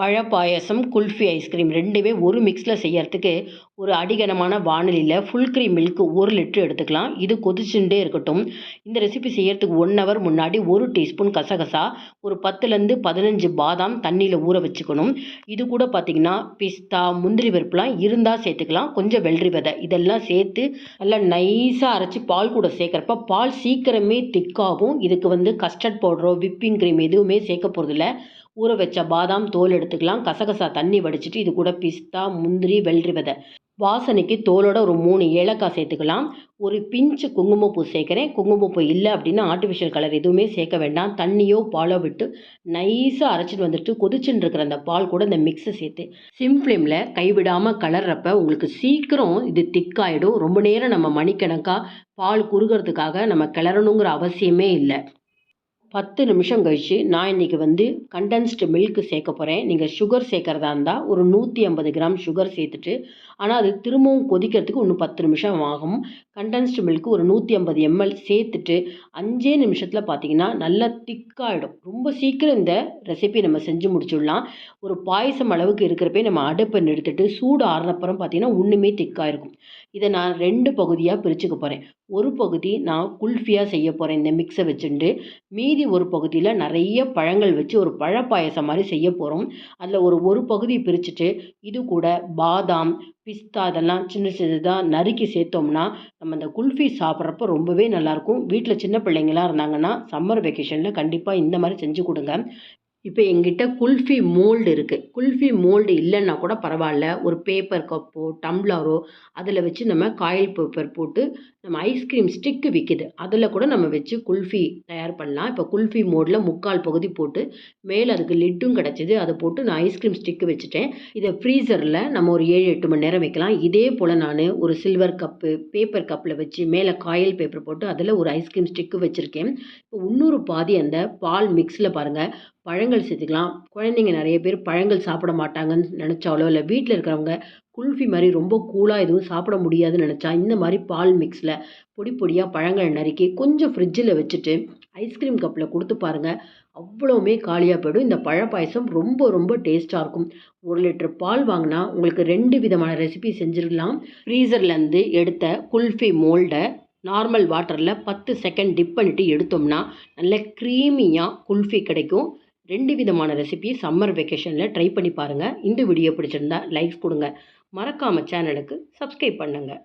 பழ குல்ஃபி ஐஸ்கிரீம் ரெண்டுமே ஒரு மிக்ஸில் செய்யறதுக்கு ஒரு அடிகனமான வானலியில் ஃபுல் க்ரீம் மில்க் ஒரு லிட்டர் எடுத்துக்கலாம். இது கொதிச்சுட்டே இருக்கட்டும். இந்த ரெசிபி செய்யறதுக்கு ஒன் ஹவர் முன்னாடி ஒரு டீஸ்பூன் கசகசா ஒரு பத்துலேருந்து பதினஞ்சு பாதாம் தண்ணியில் ஊற வச்சுக்கணும். இது கூட பார்த்திங்கன்னா பிஸ்தா முந்திரி பருப்புலாம் இருந்தால் சேர்த்துக்கலாம். கொஞ்சம் வெள்ளரி விதை இதெல்லாம் சேர்த்து நல்லா நைஸாக அரைச்சி பால் கூட சேர்க்குறப்ப பால் சீக்கிரமே திக்காகும் இதுக்கு வந்து கஸ்டர்ட் பவுடரோ விப்பிங் க்ரீம் எதுவுமே சேர்க்க போகிறதில்ல ஊற வச்ச பாதாம் தோல் எடுத்துக்கலாம். கசகசா தண்ணி வடிச்சிட்டு இது கூட பிஸ்தா முந்திரி வெள்ளரி விதை வாசனைக்கு தோலோட ஒரு மூணு ஏலக்காய் சேர்த்துக்கலாம். ஒரு பிஞ்சு குங்குமப்பூ சேர்க்குறேன். குங்குமப்பூ இல்லை அப்படின்னா ஆர்டிஃபிஷியல் கலர் எதுவுமே சேர்க்க வேண்டாம். தண்ணியோ பாலோ விட்டு நைஸாக அரைச்சிட்டு வந்துட்டு கொதிச்சுட்டு இருக்கிற அந்த பால் கூட இந்த மிக்ஸை சேர்த்து. சிம் ஃப்ளேமில் கைவிடாமல் கலர்றப்ப உங்களுக்கு சீக்கிரம் இது திக்காயிடும் ரொம்ப நேரம் நம்ம மணிக்கணக்காக பால் குறுகிறதுக்காக நம்ம கிளறணுங்கிற அவசியமே இல்லை. பத்து நிமிஷம் கழித்து நான் இன்றைக்கி வந்து கண்டென்ஸ்டு மில்க் சேர்க்க போகிறேன் நீங்கள் சுகர் சேர்க்குறதா இருந்தால் ஒரு நூற்றி ஐம்பது கிராம் சுகர் சேர்த்துட்டு ஆனால் அது திரும்பவும் கொதிக்கிறதுக்கு இன்னும் பத்து நிமிஷம் ஆகும். கண்டென்ஸ்டு மில்க் ஒரு நூற்றி ஐம்பது எம்எல் சேர்த்துட்டு அஞ்சே நிமிஷத்தில் பார்த்தீங்கன்னா நல்லா திக்காகிடும் ரொம்ப சீக்கிரம் இந்த ரெசிபி நம்ம செஞ்சு முடிச்சுடலாம். ஒரு பாயசம் அளவுக்கு இருக்கிறப்பே நம்ம அடுப்பை நிறுத்துட்டு சூடு ஆறுனப்புறம் பார்த்தீங்கன்னா ஒன்றுமே திக்காக இருக்கும் இதை நான் ரெண்டு பகுதியாக பிரிச்சுக்க போகிறேன் ஒரு பகுதி நான் குல்ஃபியாக செய்ய போகிறேன் இந்த மிக்ஸை வச்சுட்டு மீதி ஒரு பகுதியில் நிறைய பழங்கள் வச்சு ஒரு பழ பாயசம் மாதிரி செய்ய போகிறோம் அதில் ஒரு ஒரு பகுதி பிரிச்சுட்டு இது கூட பாதாம் பிஸ்தா இதெல்லாம் சின்ன சின்னதாக நறுக்கி சேர்த்தோம்னா நம்ம இந்த குல்ஃபி சாப்பிட்றப்ப ரொம்பவே நல்லாயிருக்கும் வீட்டில் சின்ன பிள்ளைங்களாம் இருந்தாங்கன்னா சம்மர் வெக்கேஷனில் கண்டிப்பாக இந்த மாதிரி செஞ்சு கொடுங்க. இப்போ எங்கிட்ட குல்ஃபி மோல்டு இருக்குது குல்ஃபி மோல்டு இல்லைன்னா கூட பரவாயில்ல. ஒரு பேப்பர் கப்போ டம்ளரோ அதில் வச்சு நம்ம காயில் பேப்பர் போட்டு நம்ம ஐஸ்கிரீம் ஸ்டிக்கு விற்கிது அதில் கூட நம்ம வச்சு குல்ஃபி தயார் பண்ணலாம். இப்போ குல்ஃபி மோடில் முக்கால் பகுதி போட்டு மேலே அதுக்கு லிட்டும் கிடச்சிது. அதை போட்டு நான் ஐஸ்கிரீம் ஸ்டிக்கு வச்சுட்டேன். இதை ஃப்ரீசரில் நம்ம ஒரு ஏழு எட்டு மணி நேரம் வைக்கலாம். இதே போல் நான் ஒரு சில்வர் கப்பு பேப்பர் கப்பில் வச்சு மேலே காயில் பேப்பர் போட்டு அதில் ஒரு ஐஸ்கிரீம் ஸ்டிக்கு வச்சுருக்கேன். இப்போ இன்னொரு பாதி அந்த பால் மிக்ஸில் பாருங்கள் பழங்கள் சேர்த்துக்கலாம் குழந்தைங்க நிறைய பேர் பழங்கள் சாப்பிட மாட்டாங்கன்னு நினச்சாலோ இல்லை வீட்டில் இருக்கிறவங்க குல்ஃபி மாதிரி ரொம்ப கூலாக எதுவும் சாப்பிட முடியாதுன்னு நினச்சா இந்த மாதிரி பால் மிக்ஸில் பொடி பொடியாக பழங்கள் நறுக்கி கொஞ்சம் ஃப்ரிட்ஜில் வச்சுட்டு ஐஸ்கிரீம் கப்பில் கொடுத்து பாருங்கள் அவ்வளோவுமே காலியாக போயிடும். இந்த பழ பாயசம் ரொம்ப ரொம்ப டேஸ்ட்டாக இருக்கும். ஒரு லிட்டர் பால் வாங்கினா உங்களுக்கு ரெண்டு விதமான ரெசிபி செஞ்சிடலாம் ஃப்ரீசர்லேருந்து எடுத்த குல்ஃபி மோல்டை நார்மல் வாட்டரில் பத்து செகண்ட் டிப் பண்ணிவிட்டு எடுத்தோம்னா நல்ல க்ரீமியாக குல்ஃபி கிடைக்கும். ரெண்டு விதமான ரெசிபி சம்மர் வெக்கேஷனில் ட்ரை பண்ணி பாருங்கள் இந்த வீடியோ பிடிச்சிருந்தா லைக்ஸ் கொடுங்க. மறக்காமல் சேனலுக்கு சப்ஸ்கிரைப் பண்ணுங்கள்